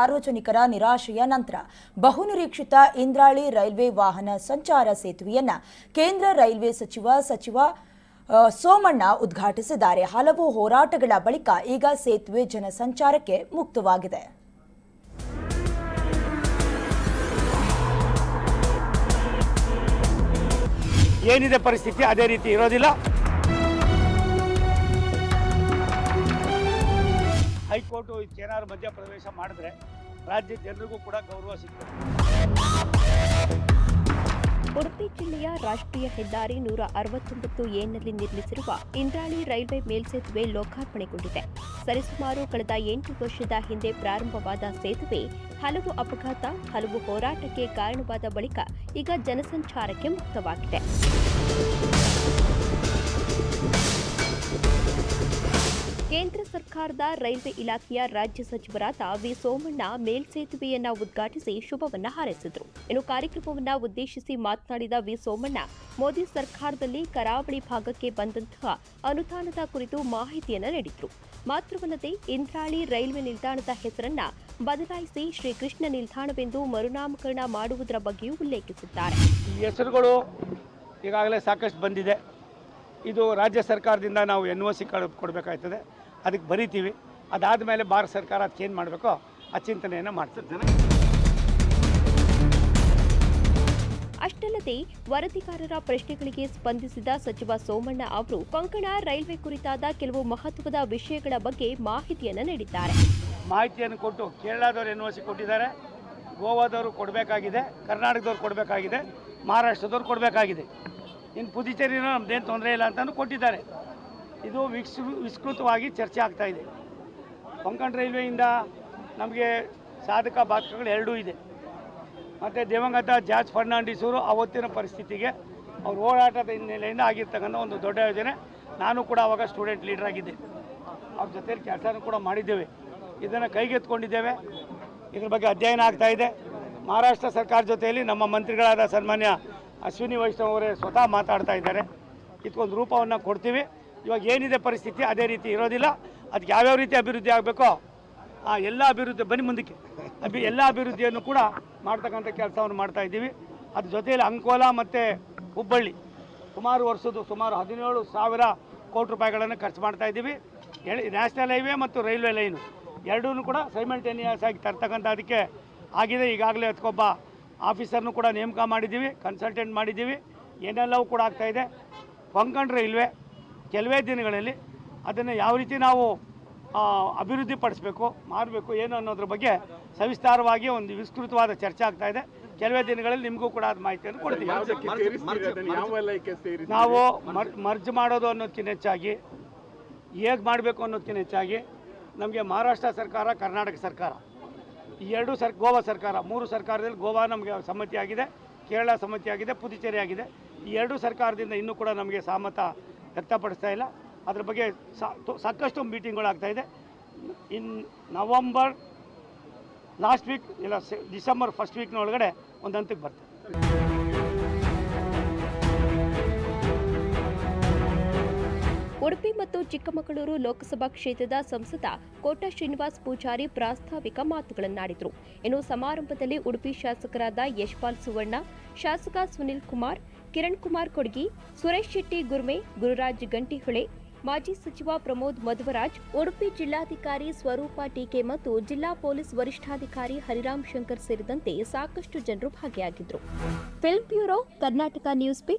ಸಾರ್ವಜನಿಕರ ನಿರಾಶೆಯ ನಂತರ ಬಹುನಿರೀಕ್ಷಿತ ಇಂದ್ರಾಳಿ ರೈಲ್ವೆ ವಾಹನ ಸಂಚಾರ ಸೇತುವೆಯನ್ನ ಕೇಂದ್ರ ರೈಲ್ವೆ ಸಚಿವ ಸಚಿವ ಸೋಮಣ್ಣ ಉದ್ಘಾಟಿಸಿದ್ದಾರೆ. ಹಲವು ಹೋರಾಟಗಳ ಬಳಿಕ ಈಗ ಸೇತುವೆ ಜನಸಂಚಾರಕ್ಕೆ ಮುಕ್ತವಾಗಿದೆ. ಏನಿದೆ ಪರಿಸ್ಥಿತಿ? ಅದೇ ರೀತಿ ಇರೋದಿಲ್ಲ. ಹೈಕೋರ್ಟು ಮಧ್ಯ ಮಧ್ಯಪ್ರವೇಶ ಮಾಡಿದ್ರೆ ರಾಜ್ಯ ಜನರಿಗೂ ಕೂಡ ಗೌರವ ಸಿಗ್ತದೆ. ಉಡುಪಿ ಜಿಲ್ಲೆಯ ರಾಷ್ಟ್ರೀಯ ಹೆದ್ದಾರಿ ನೂರ ಅರವತ್ತೊಂಬತ್ತು ಎನಲ್ಲಿ ನಿರ್ಮಿಸಿರುವ ಇಂದ್ರಾಳಿ ರೈಲ್ವೆ ಮೇಲ್ಸೇತುವೆ ಲೋಕಾರ್ಪಣೆಗೊಂಡಿದೆ. ಸರಿಸುಮಾರು ಕಳೆದ ಎಂಟು ವರ್ಷದ ಹಿಂದೆ ಪ್ರಾರಂಭವಾದ ಸೇತುವೆ ಹಲವು ಅಪಘಾತ, ಹಲವು ಹೋರಾಟಕ್ಕೆ ಕಾರಣವಾದ ಬಳಿಕ ಈಗ ಜನಸಂಚಾರಕ್ಕೆ ಮುಕ್ತವಾಗಿದೆ. ಸರ್ಕಾರದ ರೈಲ್ವೆ ಇಲಾಖೆಯ ರಾಜ್ಯ ಸಚಿವರಾದ ವಿ ಸೋಮಣ್ಣ ಮೇಲ್ಸೇತುವೆಯನ್ನ ಉದ್ಘಾಟಿಸಿ ಶುಭವನ್ನ ಹಾರೈಸಿದರು. ಇನ್ನು ಕಾರ್ಯಕ್ರಮವನ್ನ ಉದ್ದೇಶಿಸಿ ಮಾತನಾಡಿದ ವಿ ಸೋಮಣ್ಣ, ಮೋದಿ ಸರ್ಕಾರದಲ್ಲಿ ಕರಾವಳಿ ಭಾಗಕ್ಕೆ ಬಂದಂತಹ ಅನುದಾನದ ಕುರಿತು ಮಾಹಿತಿಯನ್ನ ನೀಡಿದರು. ಮಾತ್ರವಲ್ಲದೆ ಇಂದ್ರಾಳಿ ರೈಲ್ವೆ ನಿಲ್ದಾಣದ ಹೆಸರನ್ನ ಬದಲಾಯಿಸಿ ಶ್ರೀಕೃಷ್ಣ ನಿಲ್ದಾಣವೆಂದು ಮರುನಾಮಕರಣ ಮಾಡುವುದರ ಬಗ್ಗೆಯೂ ಉಲ್ಲೇಖಿಸಿದ್ದಾರೆ. ಹೆಸರುಗಳು ಈಗಾಗಲೇ ಸಾಕಷ್ಟು ಬಂದಿದೆ. ಇದು ರಾಜ್ಯ ಸರ್ಕಾರದಿಂದ ನಾವು ಎನ್ ಒ ಸಿ ಕೊಡಬೇಕಾಗ್ತದೆ ಅದಕ್ಕೆ ಬರಿತೀವಿ. ಅದಾದ ಮೇಲೆ ಭಾರತ ಸರ್ಕಾರ ಅದು ಏನು ಮಾಡಬೇಕೋ ಆ ಚಿಂತನೆಯನ್ನು ಮಾಡ್ತಿರ್ತೇನೆ ಅಷ್ಟಲ್ಲದೆ ವರದಿಗಾರರ ಪ್ರಶ್ನೆಗಳಿಗೆ ಸ್ಪಂದಿಸಿದ ಸಚಿವ ಸೋಮಣ್ಣ ಅವರು ಕೊಂಕಣ ರೈಲ್ವೆ ಕುರಿತಾದ ಕೆಲವು ಮಹತ್ವದ ವಿಷಯಗಳ ಬಗ್ಗೆ ಮಾಹಿತಿಯನ್ನು ನೀಡಿದ್ದಾರೆ. ಮಾಹಿತಿಯನ್ನು ಕೊಟ್ಟು ಕೇರಳದವರು ಎನ್ ಸಿ ಕೊಟ್ಟಿದ್ದಾರೆ. ಗೋವಾದವರು ಕೊಡಬೇಕಾಗಿದೆ. ಕರ್ನಾಟಕದವ್ರು ಕೊಡಬೇಕಾಗಿದೆ. ಮಹಾರಾಷ್ಟ್ರದವ್ರು ಕೊಡಬೇಕಾಗಿದೆ. ಇನ್ನು ಪುದುಚೇರಿನೂ ನಮ್ದೇನು ತೊಂದರೆ ಇಲ್ಲ ಅಂತಲೂ ಕೊಟ್ಟಿದ್ದಾರೆ. ಇದು ವಿಕ್ಸ್, ವಿಸ್ತೃತವಾಗಿ ಚರ್ಚೆ ಆಗ್ತಾ ಇದೆ. ಕೊಂಕಣ ರೈಲ್ವೆಯಿಂದ ನಮಗೆ ಸಾಧಕ ಬಾಧಕಗಳು ಎರಡೂ ಇದೆ. ಮತ್ತು ದಿವಂಗತ ಜಾರ್ಜ್ ಫರ್ನಾಂಡಿಸ್ ಅವರು ಅವತ್ತಿನ ಪರಿಸ್ಥಿತಿಗೆ ಅವ್ರ ಹೋರಾಟದ ಹಿನ್ನೆಲೆಯಿಂದ ಆಗಿರ್ತಕ್ಕಂಥ ಒಂದು ದೊಡ್ಡ ಯೋಜನೆ. ನಾನು ಕೂಡ ಅವಾಗ ಸ್ಟೂಡೆಂಟ್ ಲೀಡರ್ ಆಗಿದ್ದೆ. ಅವ್ರ ಜೊತೆಯಲ್ಲಿ ಕೆಲಸನೂ ಕೂಡ ಮಾಡಿದ್ದೇವೆ. ಇದನ್ನು ಕೈಗೆತ್ಕೊಂಡಿದ್ದೇವೆ ಇದ್ರ ಬಗ್ಗೆ ಅಧ್ಯಯನ ಆಗ್ತಾ ಇದೆ. ಮಹಾರಾಷ್ಟ್ರ ಸರ್ಕಾರ ಜೊತೆಯಲ್ಲಿ ನಮ್ಮ ಮಂತ್ರಿಗಳಾದ ಸನ್ಮಾನ್ಯ ಅಶ್ವಿನಿ ವೈಷ್ಣವ್ ಅವರೇ ಸ್ವತಃ ಮಾತಾಡ್ತಾ ಇದ್ದಾರೆ. ಇದಕ್ಕೊಂದು ರೂಪವನ್ನು ಕೊಡ್ತೀವಿ. ಇವಾಗ ಏನಿದೆ ಪರಿಸ್ಥಿತಿ ಅದೇ ರೀತಿ ಇರೋದಿಲ್ಲ. ಅದಕ್ಕೆ ಯಾವ್ಯಾವ ರೀತಿ ಅಭಿವೃದ್ಧಿ ಆಗಬೇಕೋ ಆ ಎಲ್ಲ ಅಭಿವೃದ್ಧಿ ಬನ್ನಿ ಮುಂದಕ್ಕೆ. ಅಭಿ ಎಲ್ಲ ಅಭಿವೃದ್ಧಿಯನ್ನು ಕೂಡ ಮಾಡ್ತಕ್ಕಂಥ ಕೆಲಸವನ್ನು ಮಾಡ್ತಾ ಇದ್ದೀವಿ. ಅದ್ರ ಜೊತೆಯಲ್ಲಿ ಅಂಕೋಲ ಮತ್ತು ಹುಬ್ಬಳ್ಳಿ. ಸುಮಾರು ವರ್ಷದ್ದು ಸುಮಾರು ಹದಿನೇಳು ಸಾವಿರ ಕೋಟಿ ರೂಪಾಯಿಗಳನ್ನು ಖರ್ಚು ಮಾಡ್ತಾ ಇದ್ದೀವಿ. ನ್ಯಾಷನಲ್ ಹೈವೇ ಮತ್ತು ರೈಲ್ವೆ ಲೈನು ಎರಡೂ ಕೂಡ ಸೈಮಲ್ಟೇನಿಯಸ್ ಆಗಿ ತರ್ತಕ್ಕಂಥ ಅದಕ್ಕೆ ಆಗಿದೆ. ಈಗಾಗಲೇ ಅದಕ್ಕೊಬ್ಬ ಆಫೀಸರ್ನು ಕೂಡ ನೇಮಕ ಮಾಡಿದ್ದೀವಿ ಕನ್ಸಲ್ಟೆಂಟ್ ಮಾಡಿದ್ದೀವಿ. ಏನೆಲ್ಲವೂ ಕೂಡ ಆಗ್ತಾಯಿದೆ ಕೊಂಕಣ್ ರೈಲ್ವೆ ಕೆಲವೇ ದಿನಗಳಲ್ಲಿ ಅದನ್ನು ಯಾವ ರೀತಿ ನಾವು ಅಭಿವೃದ್ಧಿಪಡಿಸಬೇಕು ಅಭಿವೃದ್ಧಿ ಪಡಿಸ್ಬೇಕು ಮಾಡಬೇಕು, ಏನು ಅನ್ನೋದ್ರ ಬಗ್ಗೆ ಸವಿಸ್ತಾರವಾಗಿ ಒಂದು ವಿಸ್ತೃತವಾದ ಚರ್ಚೆ ಆಗ್ತಾ ಇದೆ. ಕೆಲವೇ ದಿನಗಳಲ್ಲಿ ನಿಮಗೂ ಕೂಡ ಅದು ಮಾಹಿತಿಯನ್ನು ಕೊಡ್ತೀವಿ. ನಾವು ಮರ್, ಮರ್ಜ್ ಮಾಡೋದು ಅನ್ನೋದಕ್ಕಿಂತ ಹೆಚ್ಚಾಗಿ, ಹೇಗೆ ಮಾಡಬೇಕು ಅನ್ನೋದಕ್ಕಿಂತ ಹೆಚ್ಚಾಗಿ ನಮಗೆ ಮಹಾರಾಷ್ಟ್ರ ಸರ್ಕಾರ, ಕರ್ನಾಟಕ ಸರ್ಕಾರ, ಈ ಎರಡು ಸರ್, ಗೋವಾ ಸರ್ಕಾರ, ಮೂರು ಸರ್ಕಾರದಲ್ಲಿ ಗೋವಾ ನಮಗೆ ಸಮ್ಮತಿಯಾಗಿದೆ, ಕೇರಳ ಸಮ್ಮತಿಯಾಗಿದೆ ಪುದುಚೇರಿ ಆಗಿದೆ ಈ ಎರಡು ಸರ್ಕಾರದಿಂದ ಇನ್ನೂ ಕೂಡ ನಮಗೆ ಸಹಮತ ವ್ಯಕ್ತಪಡಿಸ್ತಾ ಇಲ್ಲ. ಅದ್ರ ಬಗ್ಗೆ ಸಾಕಷ್ಟು ಮೀಟಿಂಗ್ಗಳು ಇದೆ ಇನ್ ನವಂಬರ್ ಲಾಸ್ಟ್ ವೀಕ್ ಇಲ್ಲ ಡಿಸೆಂಬರ್ ಫಸ್ಟ್ ವೀಕ್ನ ಒಳಗಡೆ ಒಂದು ಹಂತಕ್ಕೆ ಬರ್ತದೆ. ಉಡುಪಿ ಮತ್ತು ಚಿಕ್ಕಮಗಳೂರು ಲೋಕಸಭಾ ಕ್ಷೇತ್ರದ ಸಂಸದ ಕೋಟ ಶ್ರೀನಿವಾಸ್ ಪೂಜಾರಿ ಪ್ರಾಸ್ತಾವಿಕ ಮಾತುಗಳನ್ನಾಡಿದರು. ಇನ್ನು ಸಮಾರಂಭದಲ್ಲಿ ಉಡುಪಿ ಶಾಸಕರಾದ ಯಶ್ಪಾಲ್ ಸುವರ್ಣ, ಶಾಸಕ ಸುನಿಲ್ ಕುಮಾರ್ ಕಿರಣ್ ಕುಮಾರ್ ಕೊಡ್ಗಿ, ಸುರೇಶ್ ಶೆಟ್ಟಿ ಗುರ್ಮೆ, ಗುರುರಾಜ್ ಗಂಟಿಹೊಳೆ, ಮಾಜಿ ಸಚಿವ ಪ್ರಮೋದ್ ಮಧ್ವರಾಜ್, ಉಡುಪಿ ಜಿಲ್ಲಾಧಿಕಾರಿ ಸ್ವರೂಪ ಟೀಕೆ ಮತ್ತು ಜಿಲ್ಲಾ ಪೊಲೀಸ್ ವರಿಷ್ಠಾಧಿಕಾರಿ ಹರಿರಾಮ್ ಶಂಕರ್ ಸೇರಿದಂತೆ ಸಾಕಷ್ಟು ಜನರು ಭಾಗಿಯಾಗಿದ್ದರು. Film bureau, Karnataka news beat